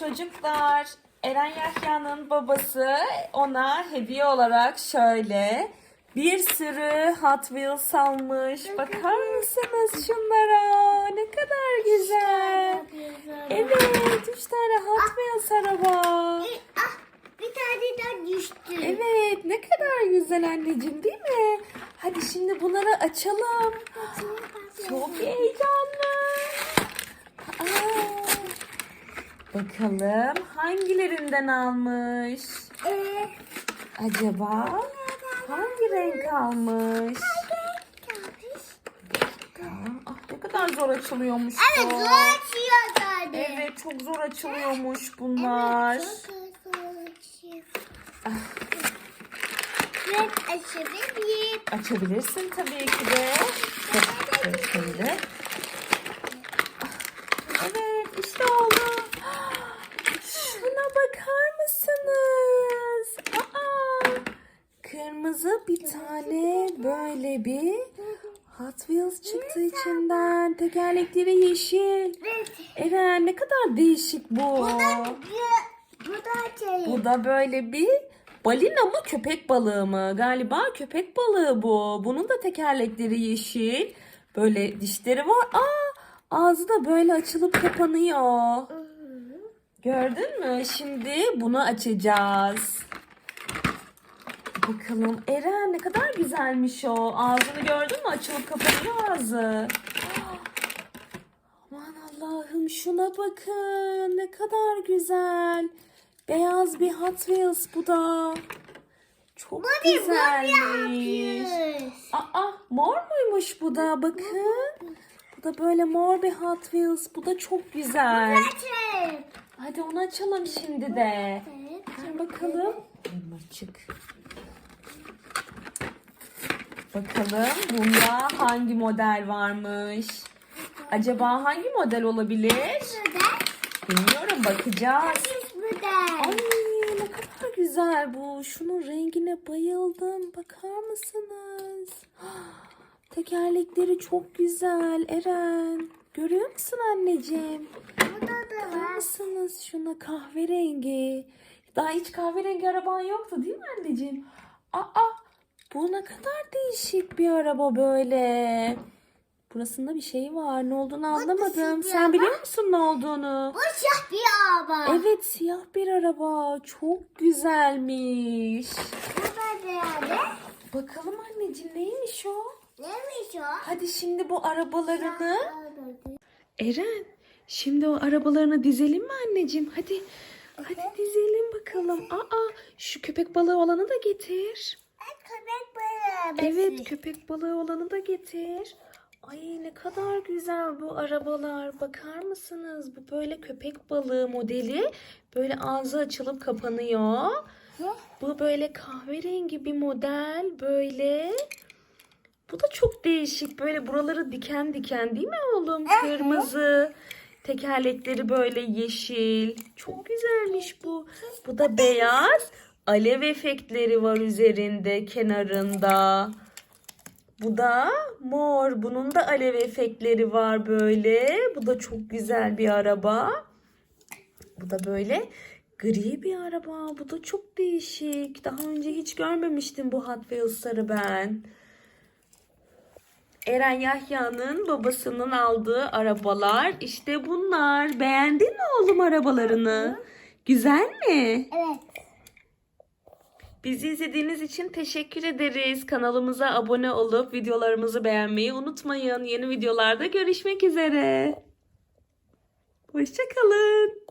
Çocuklar, Eren Yahya'nın babası ona hediye olarak şöyle bir sürü Hot Wheels almış. Bakar mısınız şunlara? Ne kadar güzel. Evet, üç tane Hot Wheels araba. Ah, bir tane daha düştü. Evet, ne kadar güzel anneciğim değil mi? Hadi şimdi bunları açalım. Çok heyecanlı. Aa, bakalım hangilerinden almış? Ee, Acaba hangi renk almış? Ah, ne kadar zor açılıyormuş Evet bu. zor açıyor zaten. Evet çok zor açılıyormuş bunlar. Çok zor açıyor. Ben açabilirim. Açabilirsin tabii ki de. Çok güzel şimdi. Evet işte oldu. Şuna bakar mısınız? Aa, kırmızı bir tane böyle bir Hot Wheels çıktı içinden. Tekerlekleri yeşil. Evet. Eren ne kadar değişik bu. Bu da açayım. Bu da böyle bir balina mı köpek balığı mı? Galiba köpek balığı bu. Bunun da tekerlekleri yeşil. Böyle dişleri var. Aa, ağzı da böyle açılıp kapanıyor. Gördün mü? Şimdi bunu açacağız. Bakalım Eren ne kadar güzelmiş o. Ağzını gördün mü? Açılıp kapanıyor ağzı. Aman Allah'ım şuna bakın. Ne kadar güzel. Beyaz bir Hot Wheels bu da. Çok güzelmiş. Yapıyoruz. Aa mor muymuş bu da bakın. Bu da böyle mor bir Hot Wheels. Bu da çok güzel. Hadi onu açalım şimdi de. Ver bakalım. Açık. Bakalım bunda hangi model varmış? Acaba hangi model olabilir? Bilmiyorum bakacağız. Burada. Ay ne kadar güzel bu. Şunun rengine bayıldım. Bakar mısınız? Tekerlekleri çok güzel Eren. Görüyor musun anneciğim? Bakar mısınız şuna kahverengi? Daha hiç kahverengi araban yoktu değil mi anneciğim? Aa bu ne kadar değişik bir araba böyle. Burasında bir şey var. Ne olduğunu anlamadım. Sen araba. biliyor musun ne olduğunu? Bu siyah bir araba. Evet siyah bir araba. Çok güzelmiş. Bu nerede? Bakalım anneciğim neymiş o? Neymiş o? Hadi şimdi bu arabalarını... Araba. Eren şimdi o arabalarını dizelim mi anneciğim? Hadi. Hadi dizelim bakalım. Aa şu köpek balığı olanı da getir. Köpek balığı. Evet köpek balığı olanı da getir. Ay ne kadar güzel bu arabalar. Bakar mısınız? Bu böyle köpek balığı modeli. Böyle ağzı açılıp kapanıyor. Bu böyle kahverengi bir model. Böyle. Bu da çok değişik. Böyle buraları diken diken değil mi oğlum? Kırmızı. Tekerlekleri böyle yeşil. Çok güzelmiş bu. Bu da beyaz. Alev efektleri var üzerinde, kenarında. Bu da mor. Bunun da alev efektleri var böyle. Bu da çok güzel bir araba. Bu da böyle gri bir araba. Bu da çok değişik. Daha önce hiç görmemiştim bu Hot Wheels'ları ben. Eren Yahya'nın babasının aldığı arabalar işte bunlar. Beğendin mi oğlum arabalarını? Güzel mi? Evet. Bizi izlediğiniz için teşekkür ederiz. Kanalımıza abone olup videolarımızı beğenmeyi unutmayın. Yeni videolarda görüşmek üzere. Hoşçakalın.